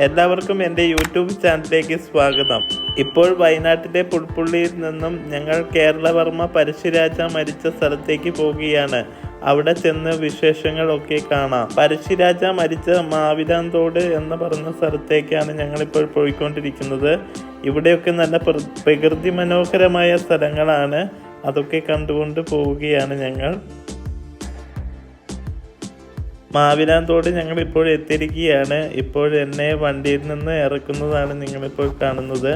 എല്ലാവർക്കും എന്റെ യൂട്യൂബ് ചാനലിലേക്ക് സ്വാഗതം. ഇപ്പോൾ വയനാട്ടിലെ പുൽപ്പുള്ളിയിൽ നിന്നും ഞങ്ങൾ കേരളവർമ്മ പരശുരാജ മരിച്ച സ്ഥലത്തേക്ക് പോവുകയാണ്. അവിടെ ചെന്ന് വിശേഷങ്ങളൊക്കെ കാണാം. പരശുരാജ മരിച്ച മാവിലാന്തോട് എന്ന് പറഞ്ഞ സ്ഥലത്തേക്കാണ് ഞങ്ങളിപ്പോൾ പോയിക്കൊണ്ടിരിക്കുന്നത്. ഇവിടെയൊക്കെ നല്ല പ്ര- പ്രകൃതി മനോഹരമായ സ്ഥലങ്ങളാണ്. അതൊക്കെ കണ്ടുകൊണ്ട് പോവുകയാണ് ഞങ്ങൾ. മാവിലാന്തോട് ഞങ്ങൾ ഇപ്പോൾ എത്തിയിരിക്കുകയാണ്. ഇപ്പോൾ എന്നെ വണ്ടിയിൽ നിന്ന് ഇറക്കുന്നതാണ് നിങ്ങളിപ്പോൾ കാണുന്നത്.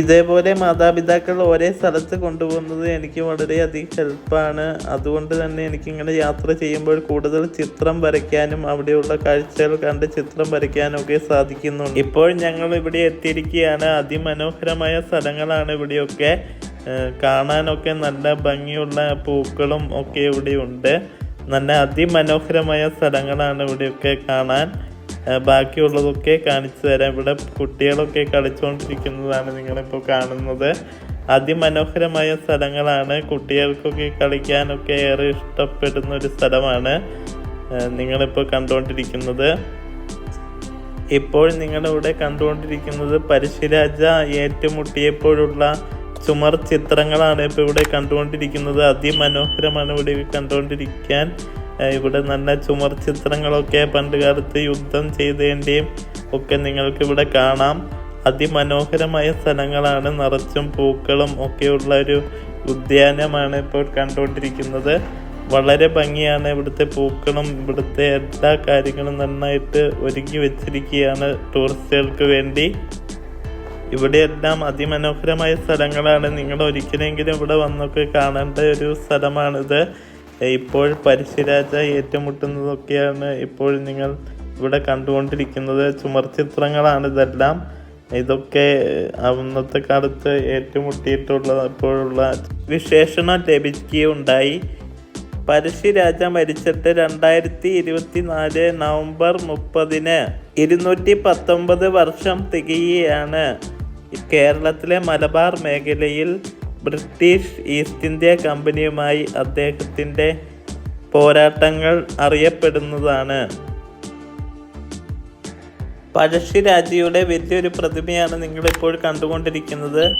ഇതേപോലെ മാതാപിതാക്കൾ ഒരേ സ്ഥലത്ത് കൊണ്ടുപോകുന്നത് എനിക്ക് വളരെയധികം ഹെൽപ്പാണ്. അതുകൊണ്ട് തന്നെ എനിക്കിങ്ങനെ യാത്ര ചെയ്യുമ്പോൾ കൂടുതൽ ചിത്രം വരയ്ക്കാനും അവിടെയുള്ള കാഴ്ചകൾ കണ്ട് ചിത്രം വരയ്ക്കാനും ഒക്കെ സാധിക്കുന്നുണ്ട്. ഇപ്പോൾ ഞങ്ങൾ ഇവിടെ എത്തിയിരിക്കുകയാണ്. അതിമനോഹരമായ സ്ഥലങ്ങളാണ് ഇവിടെയൊക്കെ. കാണാനൊക്കെ നല്ല ഭംഗിയുള്ള പൂക്കളും ഒക്കെ ഇവിടെയുണ്ട്. നല്ല അതിമനോഹരമായ സ്ഥലങ്ങളാണ് ഇവിടെയൊക്കെ കാണാൻ. ബാക്കിയുള്ളതൊക്കെ കാണിച്ചു തരാം. ഇവിടെ കുട്ടികളൊക്കെ കളിച്ചുകൊണ്ടിരിക്കുന്നതാണ് നിങ്ങളിപ്പോൾ കാണുന്നത്. അതിമനോഹരമായ സ്ഥലങ്ങളാണ്. കുട്ടികൾക്കൊക്കെ കളിക്കാനൊക്കെ ഏറെ ഇഷ്ടപ്പെടുന്ന ഒരു സ്ഥലമാണ് നിങ്ങളിപ്പോൾ കണ്ടുകൊണ്ടിരിക്കുന്നത്. ഇപ്പോൾ നിങ്ങളിവിടെ കണ്ടുകൊണ്ടിരിക്കുന്നത് പരശുരാജ ഏറ്റുമുട്ടിയപ്പോഴുള്ള ചുമർ ചിത്രങ്ങളാണ് ഇപ്പോൾ ഇവിടെ കണ്ടുകൊണ്ടിരിക്കുന്നത്. അതിമനോഹരമാണ് ഇവിടെ കണ്ടുകൊണ്ടിരിക്കാൻ. ഇവിടെ നല്ല ചുമർ ചിത്രങ്ങളൊക്കെ പണ്ട് കാലത്ത് യുദ്ധം ചെയ്തതിന്റെയും ഒക്കെ നിങ്ങൾക്ക് ഇവിടെ കാണാം. അതിമനോഹരമായ സ്ഥലങ്ങളാണ്. നിറച്ചും പൂക്കളും ഒക്കെയുള്ള ഒരു ഉദ്യാനമാണ് ഇപ്പോൾ കണ്ടുകൊണ്ടിരിക്കുന്നത്. വളരെ ഭംഗിയാണ് ഇവിടുത്തെ പൂക്കളും. ഇവിടുത്തെ എല്ലാ കാര്യങ്ങളും നന്നായിട്ട് ഒരുക്കി വെച്ചിരിക്കുകയാണ് ടൂറിസ്റ്റുകൾക്ക് വേണ്ടി. ഇവിടെയെല്ലാം അതിമനോഹരമായ സ്ഥലങ്ങളാണ്. നിങ്ങൾ ഒരിക്കലെങ്കിലും ഇവിടെ വന്നൊക്കെ കാണേണ്ട ഒരു സ്ഥലമാണിത്. ഇപ്പോൾ പരശുരാജ ഏറ്റുമുട്ടുന്നതൊക്കെയാണ് ഇപ്പോൾ നിങ്ങൾ ഇവിടെ കണ്ടുകൊണ്ടിരിക്കുന്നത്. ചുമർചിത്രങ്ങളാണ് ഇതെല്ലാം. ഇതൊക്കെ അന്നത്തെ കാലത്ത് ഏറ്റുമുട്ടിയിട്ടുള്ള ഇപ്പോഴുള്ള വിശേഷണം ലഭിക്കുകയുണ്ടായി. പരശുരാജ മരിച്ചിട്ട് രണ്ടായിരത്തി ഇരുപത്തി നാല് നവംബർ മുപ്പതിന് ഇരുന്നൂറ്റി പത്തൊമ്പത് വർഷം തികയുകയാണ്. കേരളത്തിലെ മലബാർ മേഖലയിൽ ബ്രിട്ടീഷ് ഈസ്റ്റ് ഇന്ത്യ കമ്പനിയുമായി അദ്ദേഹത്തിന്റെ പോരാട്ടങ്ങൾ അറിയപ്പെടുന്നതാണ്. പഴശ്ശിരാജയുടെ വലിയൊരു പ്രതിമയാണ് നിങ്ങളിപ്പോൾ കണ്ടുകൊണ്ടിരിക്കുന്നത്.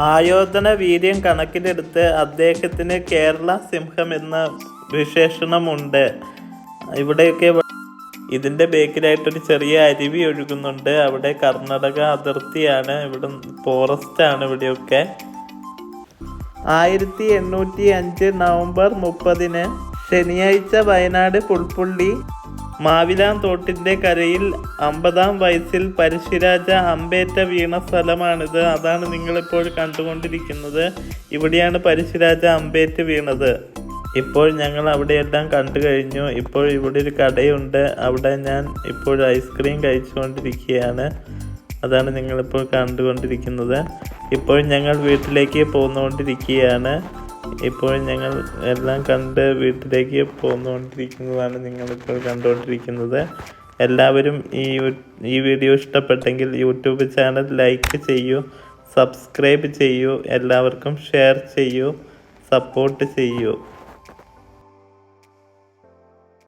ആയോധന വീര്യം കണക്കിലെടുത്ത് അദ്ദേഹത്തിന് കേരള സിംഹം എന്ന വിശേഷണമുണ്ട്. ഇവിടെയൊക്കെ ഇതിന്റെ ബേക്കിലായിട്ടൊരു ചെറിയ അരുവി ഒഴുകുന്നുണ്ട്. അവിടെ കർണാടക അതിർത്തിയാണ്. ഇവിടെ ഫോറസ്റ്റ് ആണ് ഇവിടെയൊക്കെ. ആയിരത്തി എണ്ണൂറ്റി അഞ്ച് നവംബർ മുപ്പതിന് ശനിയാഴ്ച വയനാട് പുൽപ്പുള്ളി മാവിലാം തോട്ടിന്റെ കരയിൽ അമ്പതാം വയസ്സിൽ പരശുരാജ അമ്പേറ്റ വീണ സ്ഥലമാണിത്. അതാണ് നിങ്ങളിപ്പോൾ കണ്ടുകൊണ്ടിരിക്കുന്നത്. ഇവിടെയാണ് പരശുരാജ അമ്പേറ്റ് വീണത്. ഇപ്പോൾ ഞങ്ങൾ അവിടെ എല്ലാം കണ്ടു കഴിഞ്ഞു. ഇപ്പോൾ ഇവിടെ ഒരു കടയുണ്ട്. അവിടെ ഞാൻ ഇപ്പോൾ ഐസ്ക്രീം കഴിച്ചുകൊണ്ടിരിക്കുകയാണ്. അതാണ് നിങ്ങളിപ്പോൾ കണ്ടുകൊണ്ടിരിക്കുന്നത്. ഇപ്പോൾ ഞങ്ങൾ വീട്ടിലേക്ക് പോന്നുകൊണ്ടിരിക്കുകയാണ്. ഇപ്പോൾ ഞങ്ങൾ എല്ലാം കണ്ട് വീട്ടിലേക്ക് പോന്നുകൊണ്ടിരിക്കുന്നതാണ് നിങ്ങളിപ്പോൾ കണ്ടുകൊണ്ടിരിക്കുന്നത്. എല്ലാവരും ഈ ഈ വീഡിയോ ഇഷ്ടപ്പെട്ടെങ്കിൽ യൂട്യൂബ് ചാനൽ ലൈക്ക് ചെയ്യൂ സബ്സ്ക്രൈബ് ചെയ്യൂ എല്ലാവർക്കും ഷെയർ ചെയ്യൂ സപ്പോർട്ട് ചെയ്യൂ.